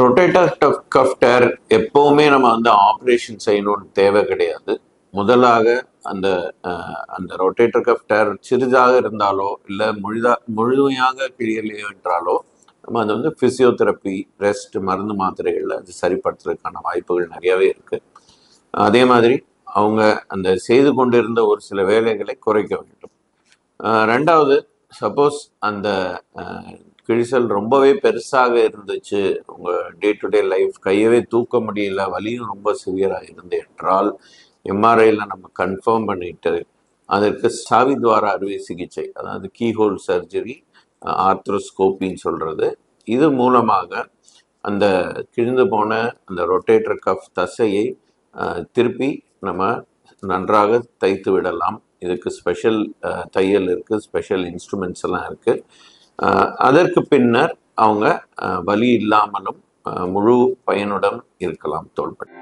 Rotator cuff கஃப்டர் எப்போவுமே நம்ம வந்து ஆப்ரேஷன் செய்யணும்னு தேவை கிடையாது. முதலாக அந்த அந்த ரொட்டேட்டர் கஃப்டர் சிறிதாக இருந்தாலோ இல்லை முழுதா முழுமையாக கிளியர்லையோ என்றாலோ நம்ம அது வந்து ஃபிசியோதெரப்பி ரெஸ்ட் மருந்து மாத்திரைகளில் அது சரிப்படுத்துறதுக்கான வாய்ப்புகள் நிறையவே இருக்குது அதே மாதிரி அவங்க அந்த செய்து கொண்டிருந்த ஒரு சில வேலைகளை குறைக்க வேண்டும். ரெண்டாவது சப்போஸ் அந்த கிழிசல் ரொம்பவே பெருசாக இருந்துச்சு. உங்கள் டே டு டே லைஃப் கையவே தூக்க முடியல வலியும் ரொம்ப சிவியராக இருந்து என்றால் எம்ஆர்ஐயில் நம்ம கன்ஃபார்ம் பண்ணிட்டு அதற்கு சாவித்வார அறுவை சிகிச்சை அதாவது கீஹோல் சர்ஜரி ஆர்த்ரோஸ்கோப்பின்னு சொல்கிறது இது மூலமாக அந்த கிழிந்து போன அந்த ரொட்டேட்டர் கஃப் தசையை திருப்பி நம்ம நன்றாக தைத்து விடலாம். இதுக்கு ஸ்பெஷல் தையல் இருக்குது ஸ்பெஷல் இன்ஸ்ட்ருமெண்ட்ஸ் எல்லாம் இருக்குது அதற்கு பின்னர் அவங்க வலி இல்லாமலும் முழு பயனுடன் இருக்கலாம் தோள்பட்டு